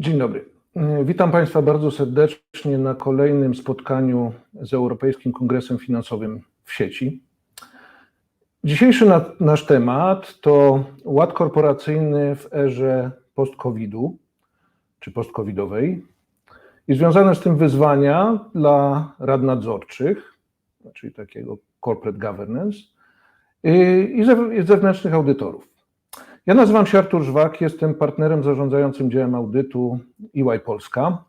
Dzień dobry. Witam Państwa bardzo serdecznie na kolejnym spotkaniu z Europejskim Kongresem Finansowym w sieci. Dzisiejszy na, nasz temat to ład korporacyjny w erze post-COVID-u czy post-COVIDowej i związane z tym wyzwania dla rad nadzorczych, czyli takiego corporate governance i zewnętrznych audytorów. Ja nazywam się Artur Żwak, jestem partnerem zarządzającym działem audytu EY Polska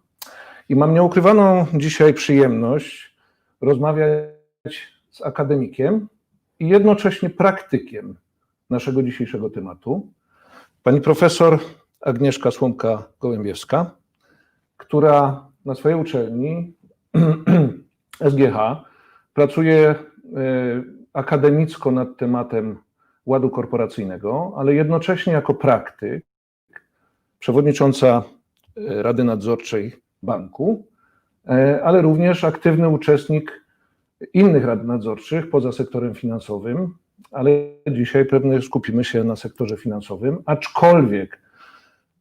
i mam nieukrywaną dzisiaj przyjemność rozmawiać z akademikiem i jednocześnie praktykiem naszego dzisiejszego tematu, pani profesor Agnieszka Słomka-Gołębiewska, która na swojej uczelni SGH pracuje akademicko nad tematem ładu korporacyjnego, ale jednocześnie jako praktyk, przewodnicząca Rady Nadzorczej Banku, ale również aktywny uczestnik innych rad nadzorczych poza sektorem finansowym, ale dzisiaj pewnie skupimy się na sektorze finansowym, aczkolwiek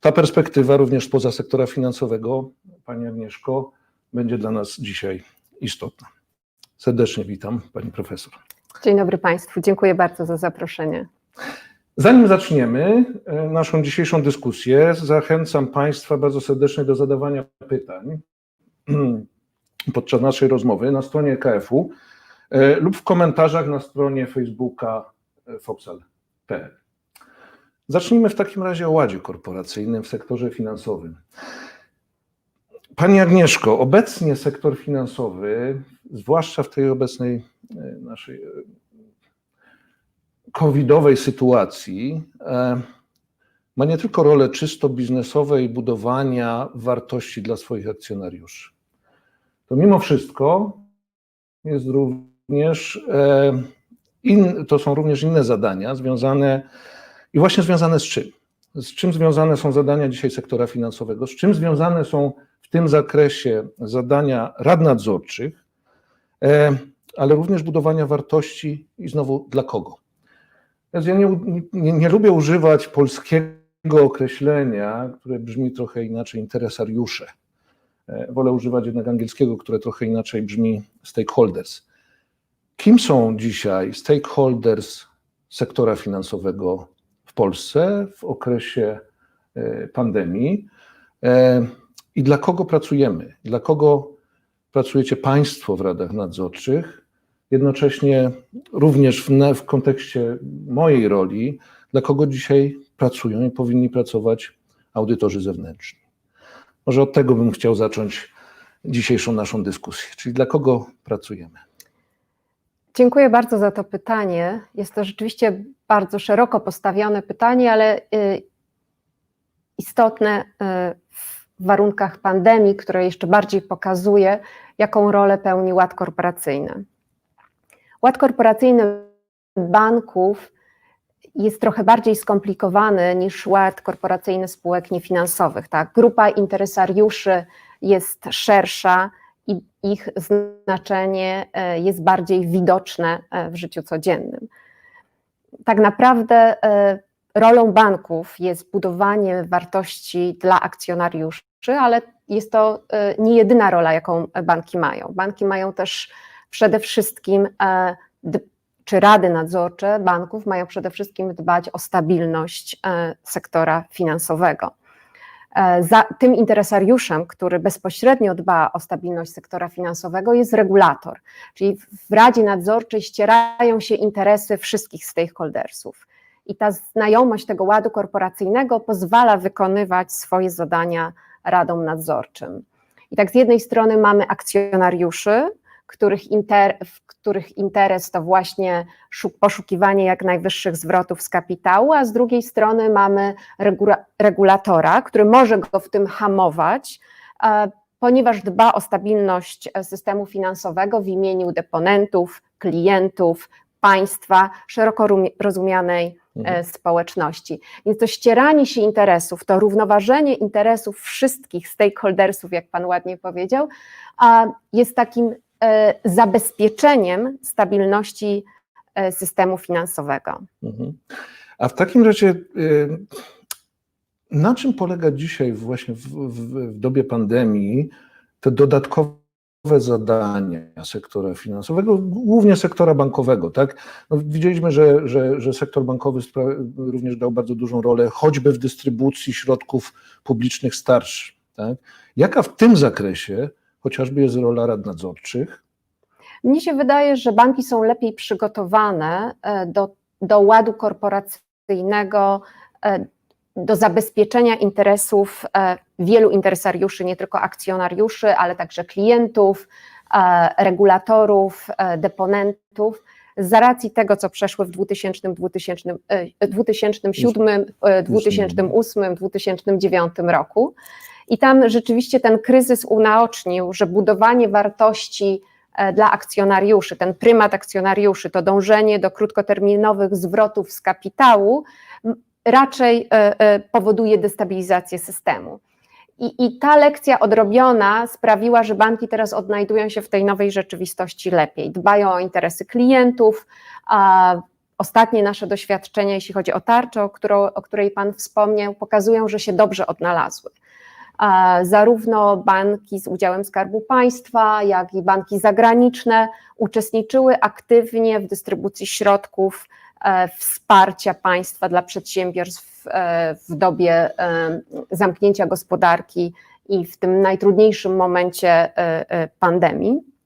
ta perspektywa również spoza sektora finansowego, Pani Agnieszko, będzie dla nas dzisiaj istotna. Serdecznie witam Pani Profesor. Dzień dobry Państwu, dziękuję bardzo za zaproszenie. Zanim zaczniemy naszą dzisiejszą dyskusję, zachęcam Państwa bardzo serdecznie do zadawania pytań podczas naszej rozmowy na stronie KF-u lub w komentarzach na stronie Facebooka foxal.pl. Zacznijmy w takim razie o ładzie korporacyjnym w sektorze finansowym. Pani Agnieszko, obecnie sektor finansowy, zwłaszcza w tej obecnej naszej covidowej sytuacji, ma nie tylko rolę czysto biznesowej budowania wartości dla swoich akcjonariuszy. To mimo wszystko jest również, in, to są również inne zadania związane i właśnie związane z czym? Z czym związane są zadania dzisiaj sektora finansowego? Z czym związane są w tym zakresie zadania rad nadzorczych, ale również budowania wartości i znowu dla kogo? Ja nie, nie, nie lubię używać polskiego określenia, które brzmi trochę inaczej, interesariusze. Wolę używać jednak angielskiego, które trochę inaczej brzmi stakeholders. Kim są dzisiaj stakeholders sektora finansowego w Polsce w okresie pandemii i dla kogo pracujemy? Dla kogo pracujecie Państwo w radach nadzorczych? Jednocześnie również w, w kontekście mojej roli, dla kogo dzisiaj pracują i powinni pracować audytorzy zewnętrzni. Może od tego bym chciał zacząć dzisiejszą naszą dyskusję, czyli dla kogo pracujemy? Dziękuję bardzo za to pytanie. Jest to rzeczywiście bardzo szeroko postawione pytanie, ale istotne w warunkach pandemii, które jeszcze bardziej pokazuje, jaką rolę pełni ład korporacyjny. Ład korporacyjny banków jest trochę bardziej skomplikowany niż ład korporacyjny spółek niefinansowych. Tak? Grupa interesariuszy jest szersza i ich znaczenie jest bardziej widoczne w życiu codziennym. Tak naprawdę rolą banków jest budowanie wartości dla akcjonariuszy, ale jest to nie jedyna rola, jaką banki mają. Banki mają też przede wszystkim, czy rady nadzorcze banków mają przede wszystkim dbać o stabilność sektora finansowego. Za tym interesariuszem, który bezpośrednio dba o stabilność sektora finansowego, jest regulator, czyli w Radzie Nadzorczej ścierają się interesy wszystkich stakeholdersów. I ta znajomość tego ładu korporacyjnego pozwala wykonywać swoje zadania radom nadzorczym. I tak z jednej strony mamy akcjonariuszy, których, inter, których interes to właśnie poszukiwanie jak najwyższych zwrotów z kapitału, a z drugiej strony mamy regula, regulatora, który może go w tym hamować, ponieważ dba o stabilność systemu finansowego w imieniu deponentów, klientów, państwa, szeroko rozumianej mhm. społeczności. Więc to ścieranie się interesów, to równoważenie interesów wszystkich stakeholdersów, jak Pan ładnie powiedział, jest takim zabezpieczeniem stabilności e, systemu finansowego. Mhm. A w takim razie, y, na czym polega dzisiaj właśnie w, w, w dobie pandemii te dodatkowe zadania sektora finansowego, głównie sektora bankowego, tak? No, widzieliśmy, że, że, że sektor bankowy również dał bardzo dużą rolę, choćby w dystrybucji środków publicznych starszy, tak? Jaka w tym zakresie chociażby jest rola rad nadzorczych? Mnie się wydaje, że banki są lepiej przygotowane e, do, do ładu korporacyjnego, e, do zabezpieczenia interesów e, wielu interesariuszy, nie tylko akcjonariuszy, ale także klientów, e, regulatorów, e, deponentów. Z racji tego, co przeszły w 2000, 2000, e, 2007, e, 2008, 2009 roku. I tam rzeczywiście ten kryzys unaocznił, że budowanie wartości dla akcjonariuszy, ten prymat akcjonariuszy, to dążenie do krótkoterminowych zwrotów z kapitału, raczej e, e, powoduje destabilizację systemu. I, I ta lekcja odrobiona sprawiła, że banki teraz odnajdują się w tej nowej rzeczywistości lepiej, dbają o interesy klientów. A ostatnie nasze doświadczenia, jeśli chodzi o tarczę, o, którą, o której Pan wspomniał, pokazują, że się dobrze odnalazły. A Zarówno banki z udziałem Skarbu Państwa, jak i banki zagraniczne uczestniczyły aktywnie w dystrybucji środków wsparcia państwa dla przedsiębiorstw e, w dobie e, zamknięcia gospodarki i w tym najtrudniejszym momencie e, e, pandemii.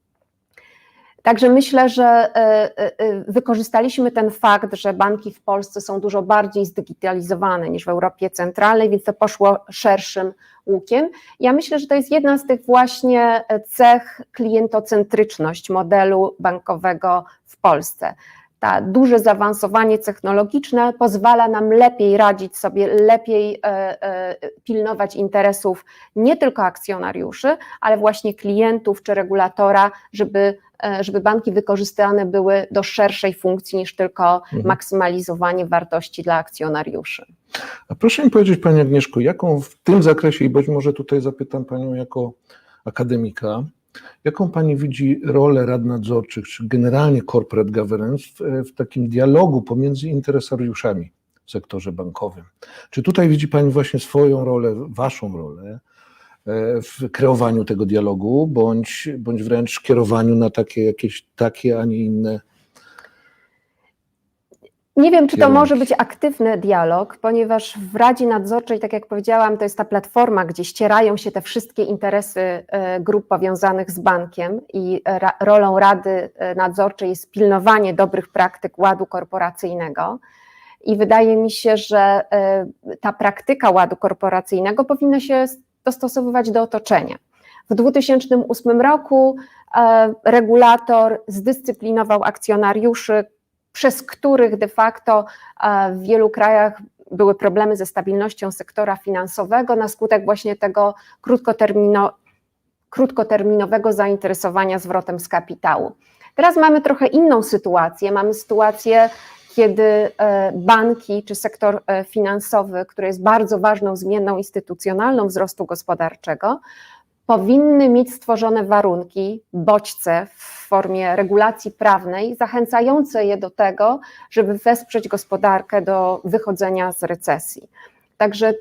Także myślę, że e, e, e, wykorzystaliśmy ten fakt, że banki w Polsce są dużo bardziej zdigitalizowane niż w Europie Centralnej, więc to poszło szerszym łukiem. Ja myślę, że to jest jedna z tych właśnie cech klientocentryczność modelu bankowego w Polsce. Ta duże zaawansowanie technologiczne pozwala nam lepiej radzić sobie, lepiej e, e, pilnować interesów nie tylko akcjonariuszy, ale właśnie klientów czy regulatora, żeby, e, żeby banki wykorzystane były do szerszej funkcji niż tylko Mhm. maksymalizowanie wartości dla akcjonariuszy. A proszę mi powiedzieć, Pani Agnieszko, jaką w tym zakresie, i być może tutaj zapytam Panią jako akademika, jaką Pani widzi rolę rad nadzorczych, czy generalnie corporate governance w, w takim dialogu pomiędzy interesariuszami w sektorze bankowym? Czy tutaj widzi Pani właśnie swoją rolę, Waszą rolę e, w kreowaniu tego dialogu, bądź, bądź wręcz kierowaniu na takie jakieś takie, a nie inne Nie wiem, czy to może być aktywny dialog, ponieważ w Radzie Nadzorczej, tak jak powiedziałam, to jest ta platforma, gdzie ścierają się te wszystkie interesy e, grup powiązanych z bankiem i ra, rolą Rady e, Nadzorczej jest pilnowanie dobrych praktyk ładu korporacyjnego. I wydaje mi się, że e, ta praktyka ładu korporacyjnego powinna się dostosowywać do otoczenia. W 2008 roku e, regulator zdyscyplinował akcjonariuszy, przez których de facto e, w wielu krajach były problemy ze stabilnością sektora finansowego na skutek właśnie tego krótkotermino, krótkoterminowego zainteresowania zwrotem z kapitału. Teraz mamy trochę inną sytuację. Mamy sytuację, kiedy e, banki czy sektor e, finansowy, który jest bardzo ważną zmienną instytucjonalną wzrostu gospodarczego, powinny mieć stworzone warunki, bodźce w formie regulacji prawnej, zachęcające je do tego, żeby wesprzeć gospodarkę do wychodzenia z recesji. Także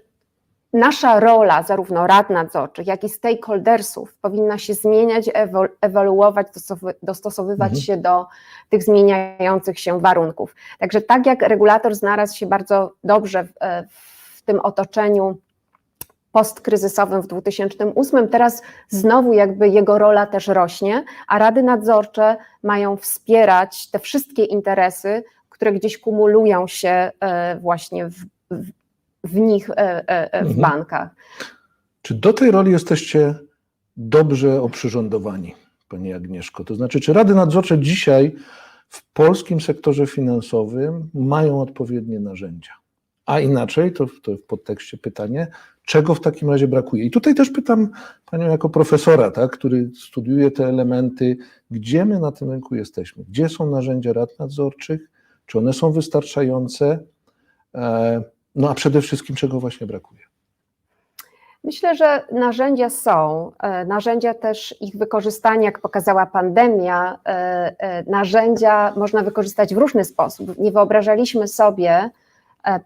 nasza rola, zarówno rad nadzorczych, jak i stakeholdersów, powinna się zmieniać, ewo- ewoluować, dostosowy- dostosowywać Mhm. się do tych zmieniających się warunków. Także tak jak regulator znalazł się bardzo dobrze w, e, w tym otoczeniu postkryzysowym w 2008, teraz znowu jakby jego rola też rośnie, a rady nadzorcze mają wspierać te wszystkie interesy, które gdzieś kumulują się e, właśnie w, w, w nich, e, e, w Mhm. bankach. Czy do tej roli jesteście dobrze oprzyrządowani, Pani Agnieszko? To znaczy, czy rady nadzorcze dzisiaj w polskim sektorze finansowym mają odpowiednie narzędzia? A inaczej, to, to w podtekście pytanie, czego w takim razie brakuje? I tutaj też pytam Panią jako profesora, tak, który studiuje te elementy, gdzie my na tym rynku jesteśmy? Gdzie są narzędzia rad nadzorczych? Czy one są wystarczające? E, No a przede wszystkim, czego właśnie brakuje? Myślę, że narzędzia są. E, Narzędzia też ich wykorzystanie, jak pokazała pandemia, e, narzędzia można wykorzystać w różny sposób. Nie wyobrażaliśmy sobie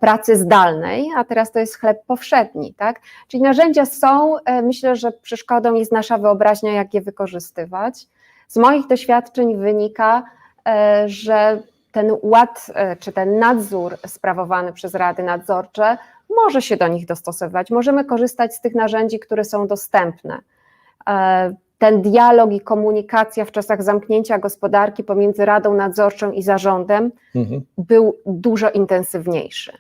pracy zdalnej, a teraz to jest chleb powszedni, tak? Czyli narzędzia są, e, myślę, że przeszkodą jest nasza wyobraźnia, jak je wykorzystywać. Z moich doświadczeń wynika, e, że ten ład e, czy ten nadzór sprawowany przez rady nadzorcze może się do nich dostosowywać. Możemy korzystać z tych narzędzi, które są dostępne. Ten dialog i komunikacja w czasach zamknięcia gospodarki pomiędzy Radą Nadzorczą i zarządem Mhm. był dużo intensywniejszy.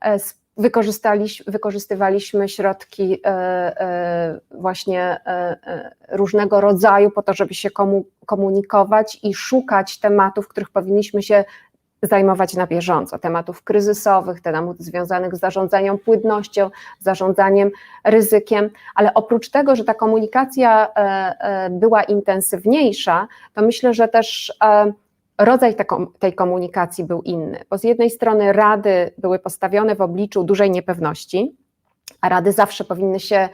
E, s- wykorzystaliś- Wykorzystywaliśmy środki e, e, właśnie różnego rodzaju po to, żeby się komu, komunikować i szukać tematów, których powinniśmy się zajmować na bieżąco, tematów kryzysowych, tematów związanych z zarządzaniem płynnością, zarządzaniem ryzykiem, ale oprócz tego, że ta komunikacja e, e, była intensywniejsza, to myślę, że też e, rodzaj tej komunikacji był inny, bo z jednej strony rady były postawione w obliczu dużej niepewności, a rady zawsze powinny się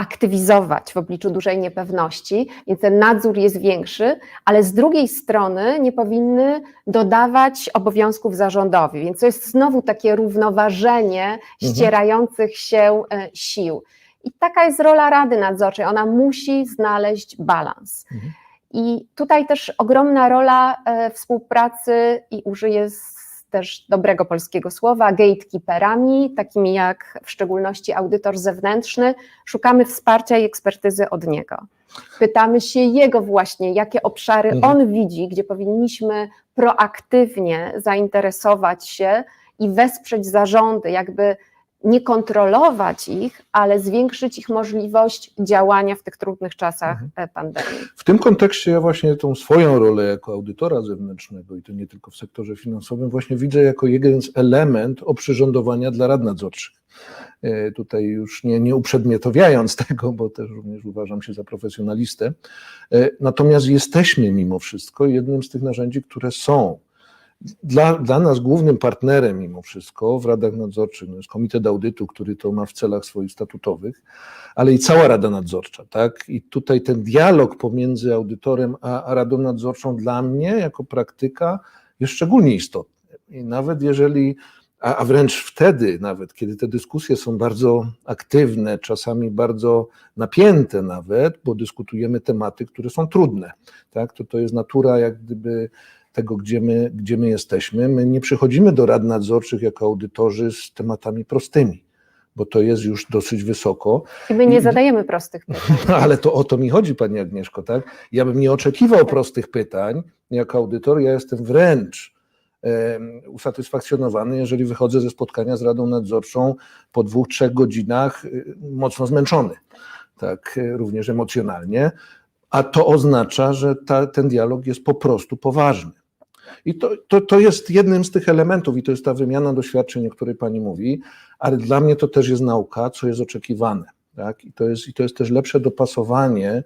aktywizować w obliczu dużej niepewności, więc ten nadzór jest większy, ale z drugiej strony nie powinny dodawać obowiązków zarządowi, więc to jest znowu takie równoważenie ścierających się e, sił. I taka jest rola Rady Nadzorczej, ona musi znaleźć balans. Mhm. I tutaj też ogromna rola e, współpracy i użyję z- też dobrego polskiego słowa, gatekeeperami, takimi jak w szczególności audytor zewnętrzny. Szukamy wsparcia i ekspertyzy od niego. Pytamy się jego właśnie, jakie obszary Mhm. on widzi, gdzie powinniśmy proaktywnie zainteresować się i wesprzeć zarządy, jakby nie kontrolować ich, ale zwiększyć ich możliwość działania w tych trudnych czasach Mhm. e, pandemii. W tym kontekście ja właśnie tą swoją rolę jako audytora zewnętrznego i to nie tylko w sektorze finansowym właśnie widzę jako jeden z element oprzyrządowania dla rad nadzorczych. E, Tutaj już nie, nie uprzedmiotawiając tego, bo też również uważam się za profesjonalistę. E, Natomiast jesteśmy mimo wszystko jednym z tych narzędzi, które są dla, dla nas głównym partnerem mimo wszystko w radach nadzorczych no jest Komitet Audytu, który to ma w celach swoich statutowych, ale i cała Rada Nadzorcza, tak? I tutaj ten dialog pomiędzy audytorem a, a Radą Nadzorczą dla mnie jako praktyka jest szczególnie istotny. I nawet jeżeli, a, a wręcz wtedy nawet, kiedy te dyskusje są bardzo aktywne, czasami bardzo napięte nawet, bo dyskutujemy tematy, które są trudne, tak? To, to jest natura jak gdyby tego, gdzie my, gdzie my jesteśmy. My nie przychodzimy do rad nadzorczych jako audytorzy z tematami prostymi, bo to jest już dosyć wysoko. I my nie zadajemy prostych pytań. No, ale to o to mi chodzi, Pani Agnieszko, tak? Ja bym nie oczekiwał prostych pytań jako audytor, ja jestem wręcz usatysfakcjonowany, jeżeli wychodzę ze spotkania z Radą Nadzorczą po dwóch, trzech godzinach y, mocno zmęczony, tak, y, również emocjonalnie, a to oznacza, że ta, ten dialog jest po prostu poważny. I to, to, to jest jednym z tych elementów, i to jest ta wymiana doświadczeń, o której Pani mówi, ale dla mnie to też jest nauka, co jest oczekiwane. Tak? I, to jest, I to jest też lepsze dopasowanie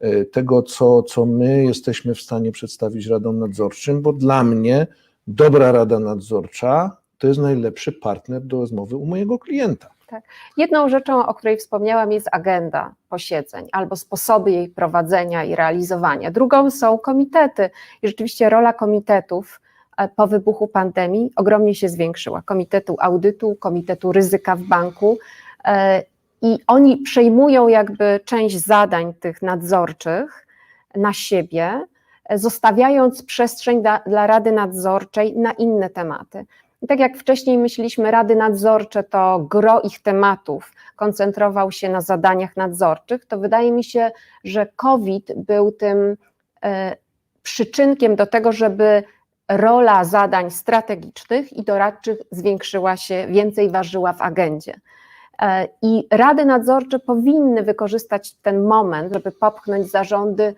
e, tego, co, co my jesteśmy w stanie przedstawić radom nadzorczym, bo dla mnie dobra rada nadzorcza to jest najlepszy partner do rozmowy u mojego klienta. Jedną rzeczą, o której wspomniałam, jest agenda posiedzeń albo sposoby jej prowadzenia i realizowania. Drugą są komitety. I rzeczywiście rola komitetów e, po wybuchu pandemii ogromnie się zwiększyła. Komitetu audytu, komitetu ryzyka w banku. e, I oni przejmują jakby część zadań tych nadzorczych na siebie, e, zostawiając przestrzeń dla, dla Rady Nadzorczej na inne tematy. Tak jak wcześniej myśleliśmy, rady nadzorcze to gro ich tematów koncentrował się na zadaniach nadzorczych, to wydaje mi się, że COVID był tym e, przyczynkiem do tego, żeby rola zadań strategicznych i doradczych zwiększyła się, więcej ważyła w agendzie. E, I rady nadzorcze powinny wykorzystać ten moment, żeby popchnąć zarządy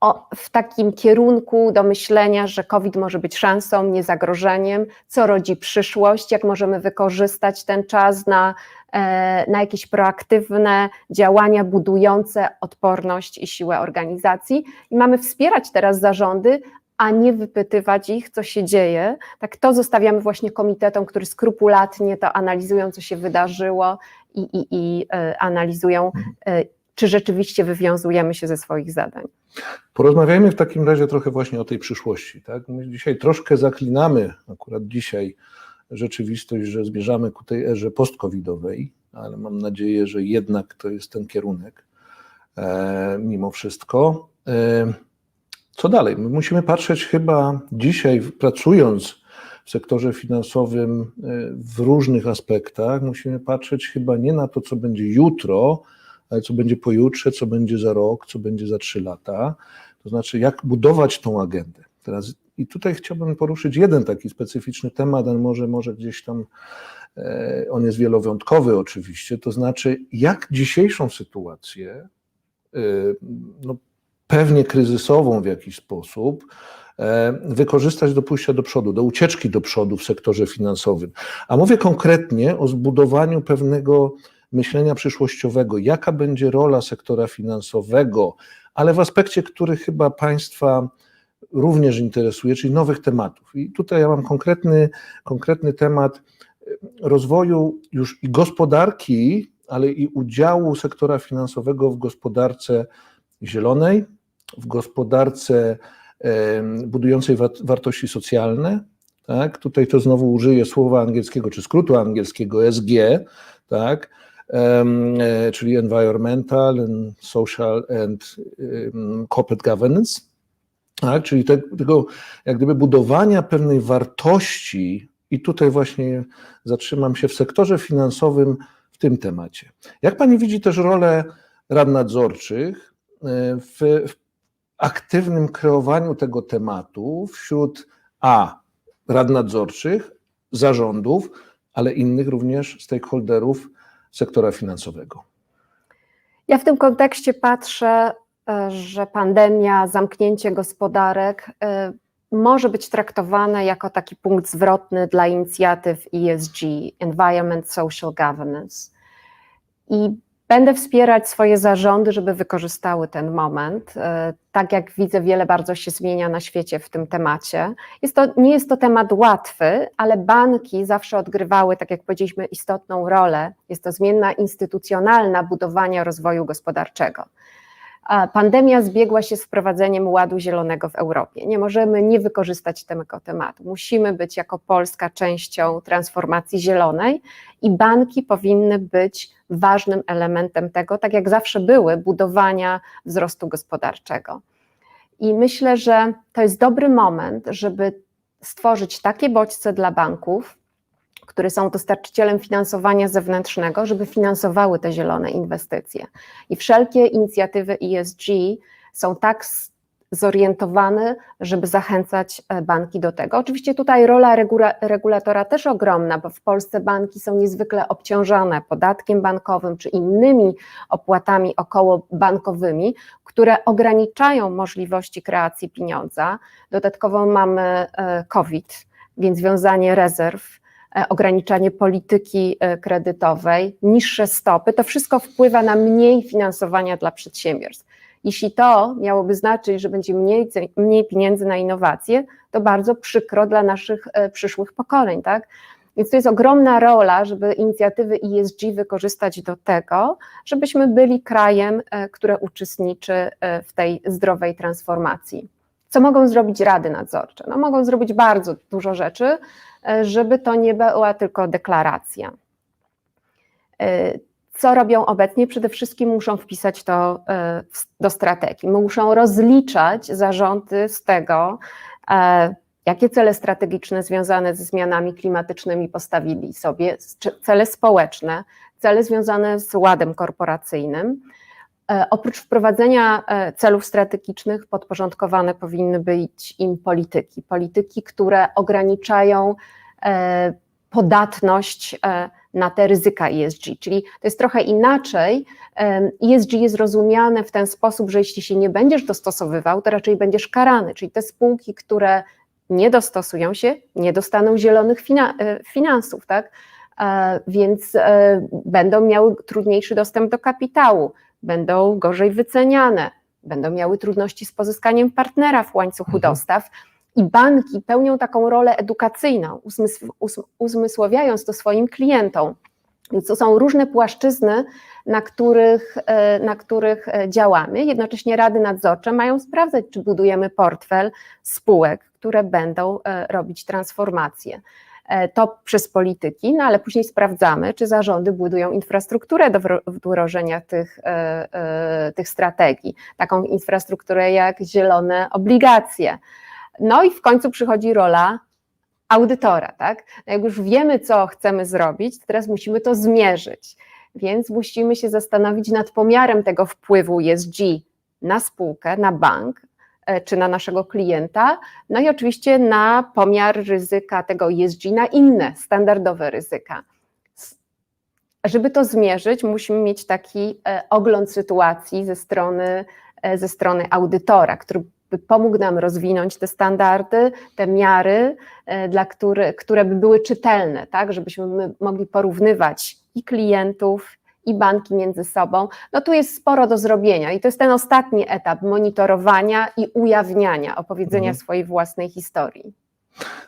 o, w takim kierunku do myślenia, że COVID może być szansą, nie zagrożeniem, co rodzi przyszłość, jak możemy wykorzystać ten czas na, e, na jakieś proaktywne działania budujące odporność i siłę organizacji. I mamy wspierać teraz zarządy, a nie wypytywać ich, co się dzieje. Tak to zostawiamy właśnie komitetom, które skrupulatnie to analizują, co się wydarzyło i, i, i e, analizują, e, czy rzeczywiście wywiązujemy się ze swoich zadań. Porozmawiajmy w takim razie trochę właśnie o tej przyszłości. Tak? My dzisiaj troszkę zaklinamy, akurat dzisiaj, rzeczywistość, że zmierzamy ku tej erze post-covidowej, ale mam nadzieję, że jednak to jest ten kierunek e, mimo wszystko. E, co dalej? My musimy patrzeć chyba dzisiaj, pracując w sektorze finansowym e, w różnych aspektach, musimy patrzeć chyba nie na to, co będzie jutro, ale co będzie pojutrze, co będzie za rok, co będzie za trzy lata. To znaczy, jak budować tą agendę. Teraz, I tutaj chciałbym poruszyć jeden taki specyficzny temat, ale może, może gdzieś tam e, on jest wielowątkowy oczywiście, to znaczy, jak dzisiejszą sytuację, e, no, pewnie kryzysową w jakiś sposób, e, wykorzystać do pójścia do przodu, do ucieczki do przodu w sektorze finansowym. A mówię konkretnie o zbudowaniu pewnego myślenia przyszłościowego, jaka będzie rola sektora finansowego, ale w aspekcie, który chyba Państwa również interesuje, czyli nowych tematów. I tutaj ja mam konkretny, konkretny temat rozwoju już i gospodarki, ale i udziału sektora finansowego w gospodarce zielonej, w gospodarce budującej wartości socjalne. Tak? Tutaj to znowu użyję słowa angielskiego, czy skrótu angielskiego SG, tak? E, czyli Environmental, and Social and Corporate Governance, tak? czyli tego jak gdyby budowania pewnej wartości i tutaj właśnie zatrzymam się w sektorze finansowym w tym temacie. Jak Pani widzi też rolę rad nadzorczych e, w, w aktywnym kreowaniu tego tematu wśród A rad nadzorczych, zarządów, ale innych również stakeholderów sektora finansowego. Ja w tym kontekście patrzę, e, że pandemia, zamknięcie gospodarek e, może być traktowane jako taki punkt zwrotny dla inicjatyw ESG, Environment Social Governance. I Będę wspierać swoje zarządy, żeby wykorzystały ten moment. E, tak jak widzę, wiele bardzo się zmienia na świecie w tym temacie. Jest to, nie jest to temat łatwy, ale banki zawsze odgrywały, tak jak powiedzieliśmy, istotną rolę. Jest to zmienna instytucjonalna budowania rozwoju gospodarczego. Pandemia zbiegła się z wprowadzeniem Ładu Zielonego w Europie. Nie możemy nie wykorzystać tego tematu. Musimy być jako Polska częścią transformacji zielonej i banki powinny być ważnym elementem tego, tak jak zawsze były, budowania wzrostu gospodarczego. I myślę, że to jest dobry moment, żeby stworzyć takie bodźce dla banków, które są dostarczycielem finansowania zewnętrznego, żeby finansowały te zielone inwestycje. I wszelkie inicjatywy ESG są tak zorientowane, żeby zachęcać e, banki do tego. Oczywiście tutaj rola regula regulatora też ogromna, bo w Polsce banki są niezwykle obciążone podatkiem bankowym czy innymi opłatami okołobankowymi, które ograniczają możliwości kreacji pieniądza. Dodatkowo mamy e, COVID, więc wiązanie rezerw ograniczanie polityki e, kredytowej, niższe stopy, to wszystko wpływa na mniej finansowania dla przedsiębiorstw. Jeśli to miałoby znaczyć, że będzie mniej, mniej pieniędzy na innowacje, to bardzo przykro dla naszych e, przyszłych pokoleń, tak? Więc to jest ogromna rola, żeby inicjatywy ESG wykorzystać do tego, żebyśmy byli krajem, które uczestniczy w tej zdrowej transformacji. Co mogą zrobić rady nadzorcze? No, mogą zrobić bardzo dużo rzeczy, e, żeby to nie była tylko deklaracja. E, co robią obecnie? Przede wszystkim muszą wpisać to e, do strategii. Muszą rozliczać zarządy z tego, jakie cele strategiczne związane ze zmianami klimatycznymi postawili sobie, cele społeczne, cele związane z ładem korporacyjnym E, oprócz wprowadzenia e, celów strategicznych, podporządkowane powinny być im polityki. Polityki, które ograniczają e, podatność na te ryzyka ESG. Czyli to jest trochę inaczej. ESG jest rozumiane w ten sposób, że jeśli się nie będziesz dostosowywał, to raczej będziesz karany. Czyli te spółki, które nie dostosują się, nie dostaną zielonych finansów, tak? Więc będą miały trudniejszy dostęp do kapitału będą gorzej wyceniane, będą miały trudności z pozyskaniem partnera w łańcuchu Mhm. dostaw. I banki pełnią taką rolę edukacyjną, uzmysł, uzmysławiając to swoim klientom. Więc to są różne płaszczyzny, na których, e, na których e, działamy. Jednocześnie rady nadzorcze mają sprawdzać, czy budujemy portfel spółek, które będą e, robić transformację. E, To przez polityki, no ale później sprawdzamy, czy zarządy budują infrastrukturę do wdrożenia tych, e, e, tych strategii. Taką infrastrukturę jak zielone obligacje. No i w końcu przychodzi rola audytora, tak? No jak już wiemy, co chcemy zrobić, to teraz musimy to zmierzyć. Więc musimy się zastanowić nad pomiarem tego wpływu ESG na spółkę, na bank czy na naszego klienta, no i oczywiście na pomiar ryzyka tego ESG na inne standardowe ryzyka. Żeby to zmierzyć, musimy mieć taki e, ogląd sytuacji ze strony, e, ze strony audytora, który by pomógł nam rozwinąć te standardy, te miary, e, dla który, które by były czytelne, tak, żebyśmy my mogli porównywać i klientów, i banki między sobą. No tu jest sporo do zrobienia i to jest ten ostatni etap monitorowania i ujawniania, opowiedzenia Mhm. swojej własnej historii.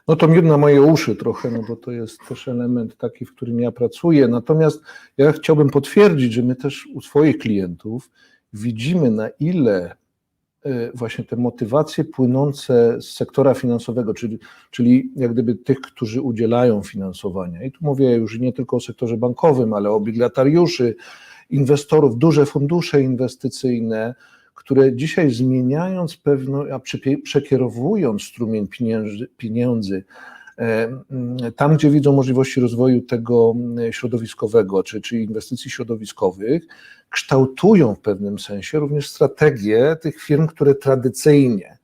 No to miód na moje uszy trochę, no bo to jest też element taki, w którym ja pracuję. Natomiast ja chciałbym potwierdzić, że my też u swoich klientów widzimy, na ile właśnie te motywacje płynące z sektora finansowego, czyli, czyli jak gdyby tych, którzy udzielają finansowania. I tu mówię już nie tylko o sektorze bankowym, ale o obligatariuszy, inwestorów, duże fundusze inwestycyjne, które dzisiaj zmieniając pewno, a przekierowując strumień pieniędzy mm, tam, gdzie widzą możliwości rozwoju tego mm, środowiskowego, czy, czy inwestycji środowiskowych, kształtują w pewnym sensie również strategię tych firm, które tradycyjnie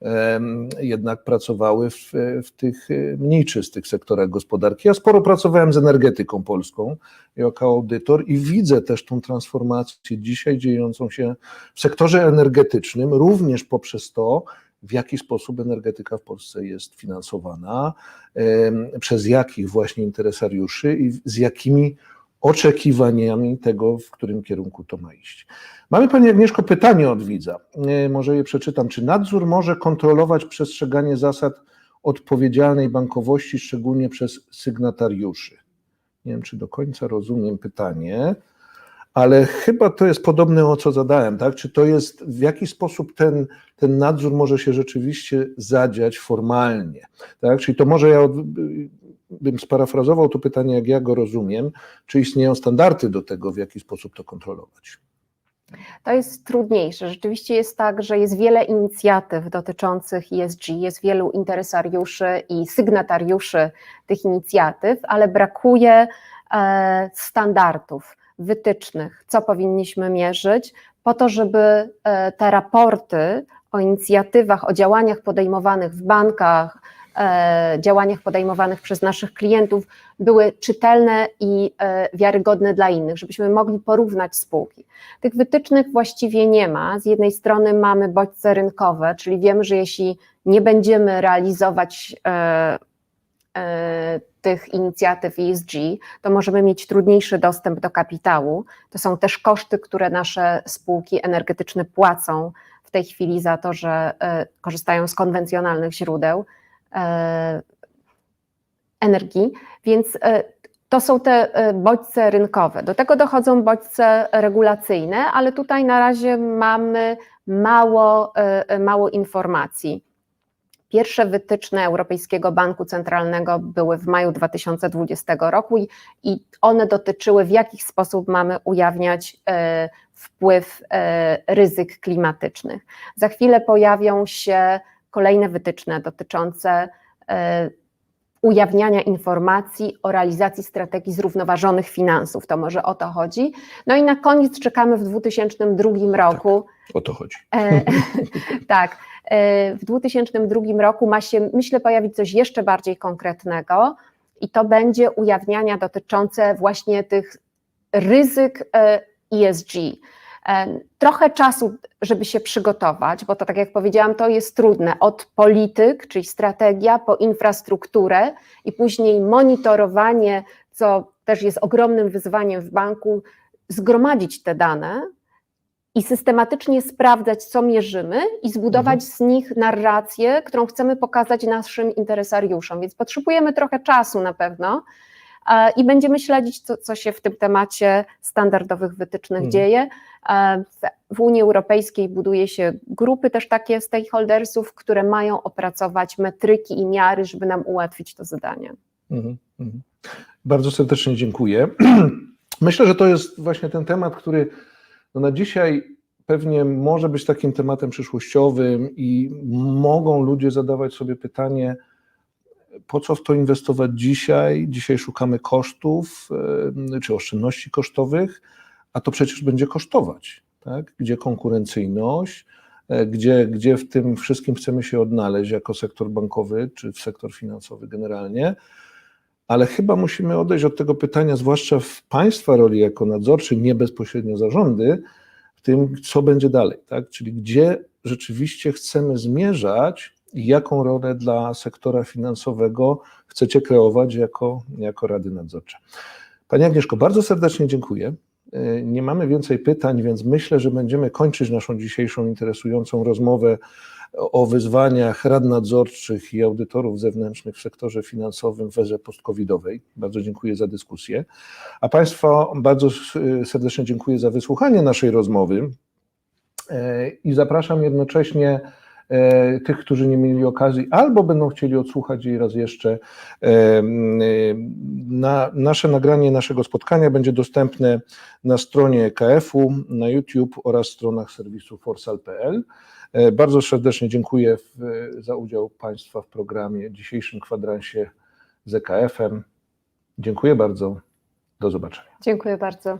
em, jednak pracowały w, w tych e, mniej czystych sektorach gospodarki. Ja sporo pracowałem z energetyką polską jako audytor i widzę też tą transformację dzisiaj dziejącą się w sektorze energetycznym, również poprzez to, w jaki sposób energetyka w Polsce jest finansowana, przez jakich właśnie interesariuszy i z jakimi oczekiwaniami tego, w którym kierunku to ma iść. Mamy Pani Agnieszko pytanie od widza. E, Może je przeczytam. Czy nadzór może kontrolować przestrzeganie zasad odpowiedzialnej bankowości, szczególnie przez sygnatariuszy? Nie wiem, czy do końca rozumiem pytanie, ale chyba to jest podobne o co zadałem, tak? Czy to jest, w jaki sposób ten, ten nadzór może się rzeczywiście zadziać formalnie, tak? Czyli to może ja od, bym sparafrazował to pytanie, jak ja go rozumiem, czy istnieją standardy do tego, w jaki sposób to kontrolować? To jest trudniejsze. Rzeczywiście jest tak, że jest wiele inicjatyw dotyczących ESG, jest wielu interesariuszy i sygnatariuszy tych inicjatyw, ale brakuje e, standardów, wytycznych, co powinniśmy mierzyć, po to, żeby e, te raporty o inicjatywach, o działaniach podejmowanych w bankach, e, działaniach podejmowanych przez naszych klientów były czytelne i e, wiarygodne dla innych, żebyśmy mogli porównać spółki. Tych wytycznych właściwie nie ma. Z jednej strony mamy bodźce rynkowe, czyli wiemy, że jeśli nie będziemy realizować tych inicjatyw ESG, to możemy mieć trudniejszy dostęp do kapitału. To są też koszty, które nasze spółki energetyczne płacą w tej chwili za to, że e, korzystają z konwencjonalnych źródeł e, energii, więc e, to są te e, bodźce rynkowe. Do tego dochodzą bodźce regulacyjne, ale tutaj na razie mamy mało, e, mało informacji. Pierwsze wytyczne Europejskiego Banku Centralnego były w maju 2020 roku i, i one dotyczyły, w jaki sposób mamy ujawniać e, wpływ e, ryzyk klimatycznych. Za chwilę pojawią się kolejne wytyczne dotyczące e, ujawniania informacji o realizacji strategii zrównoważonych finansów. To może o to chodzi. No i na koniec czekamy w 2002 roku. O to chodzi. E, tak, w 2002 roku ma się, myślę, pojawić coś jeszcze bardziej konkretnego i to będzie ujawniania dotyczące właśnie tych ryzyk e, ESG. E, Trochę czasu, żeby się przygotować, bo to tak jak powiedziałam, to jest trudne. Od polityk, czyli strategia, po infrastrukturę i później monitorowanie, co też jest ogromnym wyzwaniem w banku, zgromadzić te dane i systematycznie sprawdzać, co mierzymy i zbudować z nich narrację, którą chcemy pokazać naszym interesariuszom. Więc potrzebujemy trochę czasu na pewno e, i będziemy śledzić, co, co się w tym temacie standardowych wytycznych Mhm. dzieje. E, w- W Unii Europejskiej buduje się grupy też takie stakeholdersów, które mają opracować metryki i miary, żeby nam ułatwić to zadanie. Mhm, mhm. Bardzo serdecznie dziękuję. Myślę, że to jest właśnie ten temat, który no na dzisiaj pewnie może być takim tematem przyszłościowym i mogą ludzie zadawać sobie pytanie, po co w to inwestować dzisiaj? Dzisiaj szukamy kosztów czy oszczędności kosztowych, a to przecież będzie kosztować. Tak? Gdzie konkurencyjność, e, gdzie, gdzie w tym wszystkim chcemy się odnaleźć jako sektor bankowy czy w sektor finansowy generalnie. Ale chyba musimy odejść od tego pytania, zwłaszcza w Państwa roli jako nadzorczy, nie bezpośrednio zarządy, w tym, co będzie dalej, tak? czyli gdzie rzeczywiście chcemy zmierzać i jaką rolę dla sektora finansowego chcecie kreować jako, jako Rady Nadzorcze. Pani Agnieszko, bardzo serdecznie dziękuję. Nie mamy więcej pytań, więc myślę, że będziemy kończyć naszą dzisiejszą interesującą rozmowę o wyzwaniach rad nadzorczych i audytorów zewnętrznych w sektorze finansowym w erze post-covidowej. Bardzo dziękuję za dyskusję. A Państwa bardzo serdecznie dziękuję za wysłuchanie naszej rozmowy E, i zapraszam jednocześnie tych, którzy nie mieli okazji albo będą chcieli odsłuchać jej raz jeszcze. e, e, Na, nasze nagranie naszego spotkania będzie dostępne na stronie EKF-u, na YouTube oraz stronach serwisu forsal.pl. E, Bardzo serdecznie dziękuję za udział Państwa w programie dzisiejszym kwadransie z EKF-em. Dziękuję bardzo. Do zobaczenia. Dziękuję bardzo.